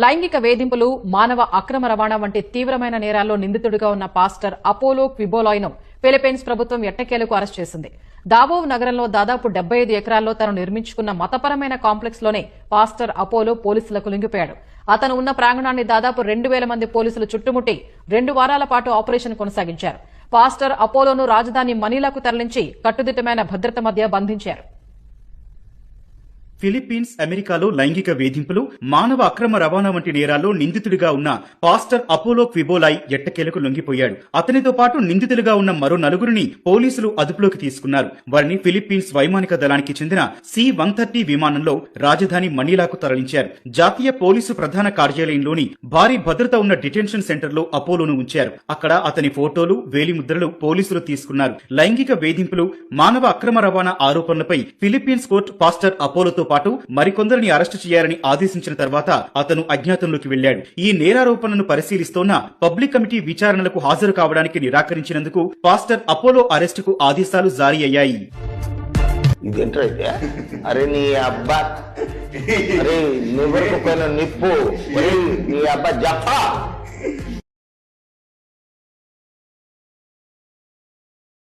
లైంగిక వేధింపులు మానవ అక్రమ రవాణా వంటి తీవ్రమైన నేరాల్లో నిందితుడిగా ఉన్న పాస్టర్ అపోలో క్విబోలాయ్ను ఫిలిప్పీన్స్ ప్రభుత్వం ఎట్టకేలకు అరెస్ట్ చేసింది. దావోవ్ నగరంలో దాదాపు డెబ్బై ఐదు ఎకరాల్లో తను నిర్మించుకున్న మతపరమైన కాంప్లెక్స్లోనే పాస్టర్ అపోలో పోలీసులకు లింగిపోయాడు. అతను ఉన్న ప్రాంగణాన్ని దాదాపు రెండు వేల మంది పోలీసులు చుట్టుముట్టి రెండు వారాల పాటు ఆపరేషన్ కొనసాగించారు. పాస్టర్ అపోలోను రాజధాని మనీలాకు తరలించి కట్టుదిట్టమైన భద్రత మధ్య బంధించారు. ఫిలిప్పీన్స్ అమెరికాలో లైంగిక వేధింపులు మానవ అక్రమ రవాణా వంటి నేరాల్లో నిందితుడిగా ఉన్న పాస్టర్ అపోలో క్విబోలాయ్ ఎట్టకేలకు లొంగిపోయాడు. అతనితో పాటు నిందితులుగా ఉన్న మరో నలుగురిని పోలీసులు అదుపులోకి తీసుకున్నారు. వారిని ఫిలిప్పీన్స్ వైమానిక దళానికి చెందిన సి వన్ థర్టీ విమానంలో రాజధాని మనీలాకు తరలించారు. జాతీయ పోలీసు ప్రధాన కార్యాలయంలోని భారీ భద్రత ఉన్న డిటెన్షన్ సెంటర్లో అపోలోను ఉంచారు. అక్కడ అతని ఫోటోలు వేలిముద్రలు పోలీసులు తీసుకున్నారు. లైంగిక వేధింపులు మానవ అక్రమ రవాణా ఆరోపణలపై ఫిలిప్పీన్స్ కోర్టు పాస్టర్ అపోలోతో పాటు మరికొందరిని అరెస్టు చేయాలని ఆదేశించిన తర్వాత అతను అజ్ఞాతంలోకి వెళ్ళాడు ఈ నేరారోపణను పరిశీలిస్తోన్న పబ్లిక్ కమిటీ విచారణలకు హాజరు కావడానికి నిరాకరించినందుకు పాస్టర్ అపోలో అరెస్టుకు ఆదేశాలు జారీ అయ్యాయి. అరే నీ అబ్బా. అరే నిప్పు. నీ అబ్బా జప్ప